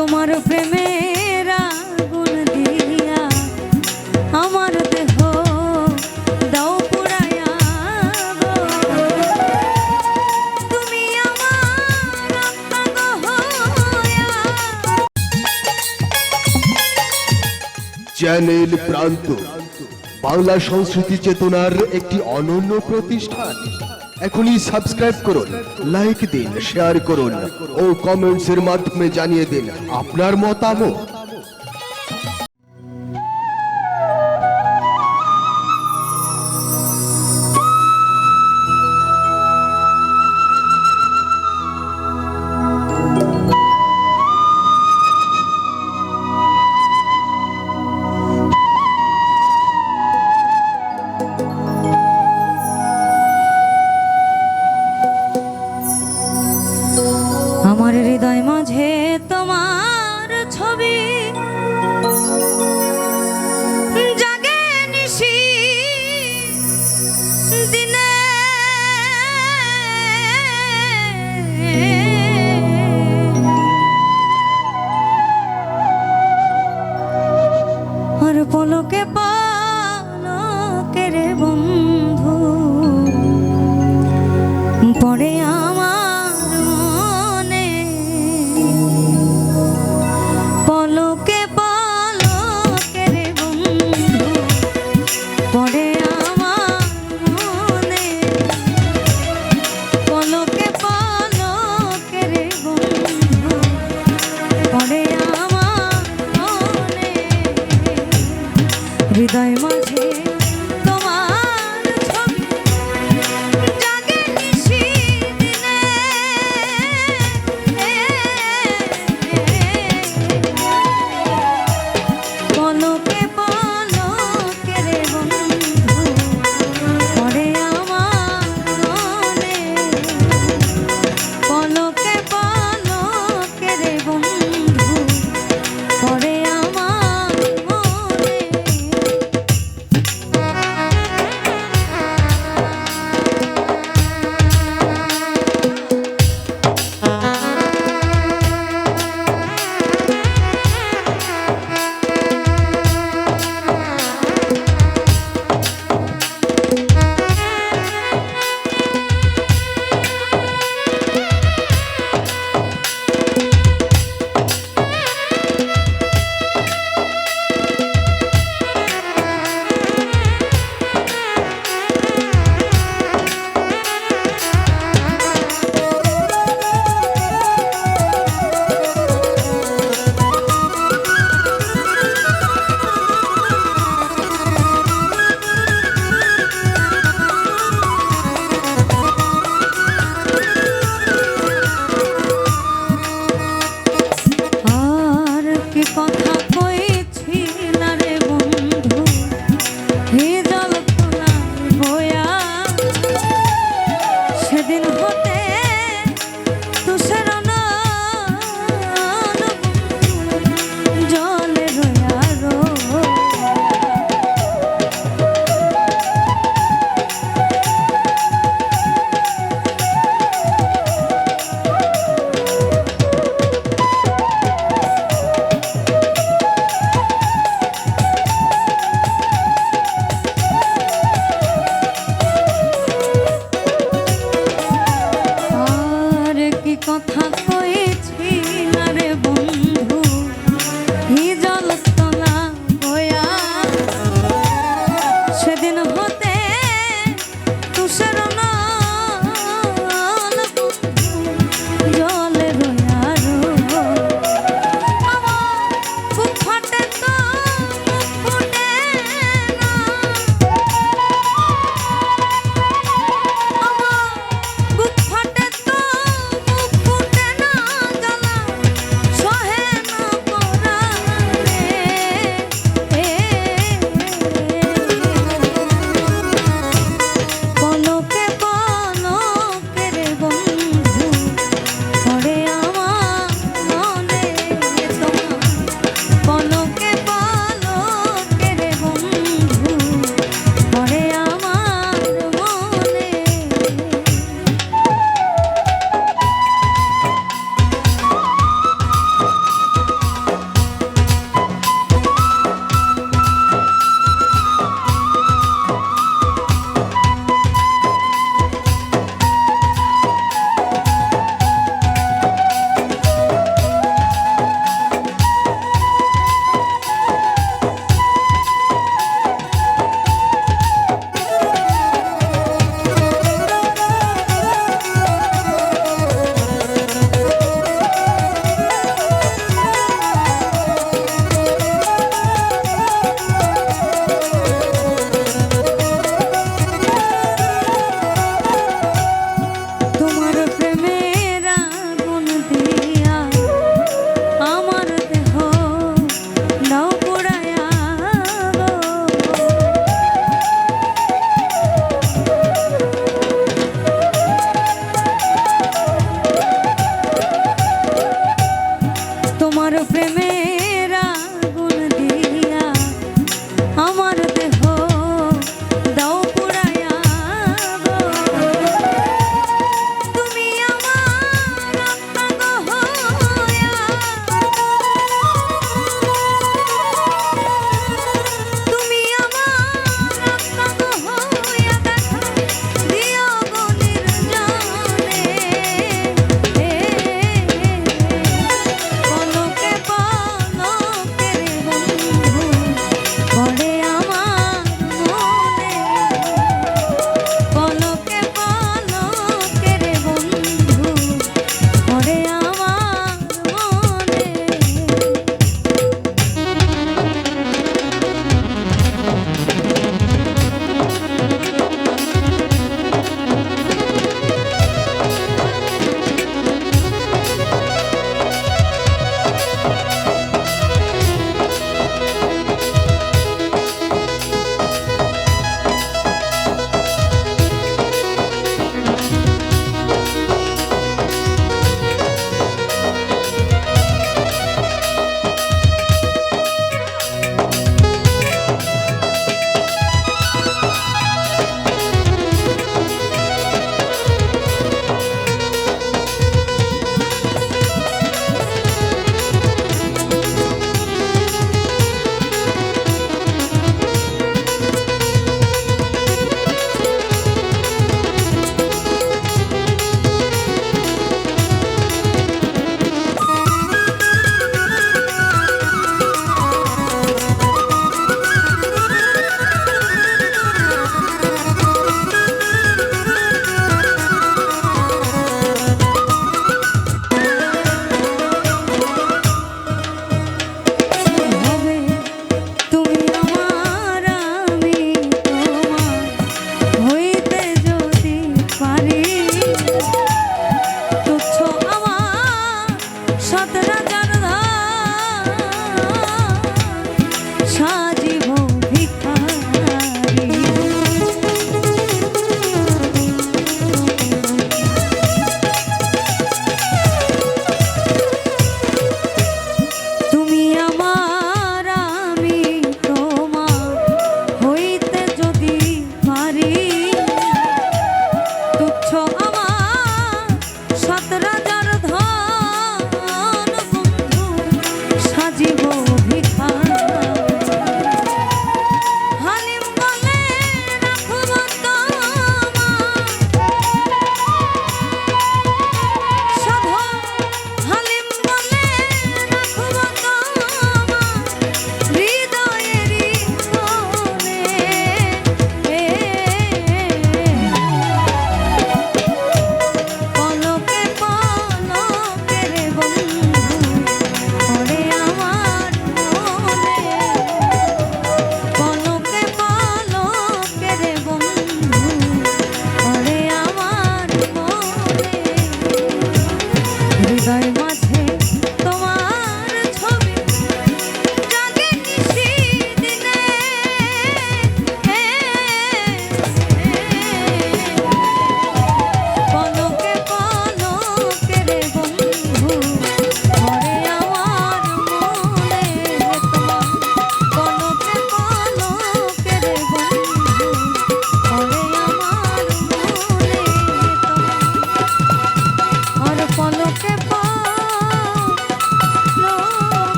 তোমার প্রেমের আগুন দিয়া আমার দেহ দাও চ্যানেল প্রান্ত, বাংলা সংস্কৃতি চেতনার একটি অনন্য প্রতিষ্ঠান। এখনই সাবস্ক্রাইব করুন লাইক দিন শেয়ার করুন ও কমেন্টসের মাধ্যমে জানিয়ে দিন আপনার মতামত। হৃদয় মাঝে তোমার ছবি। জাগে নিশি দিনে। আর পলকে পালকে রে বন্ধু।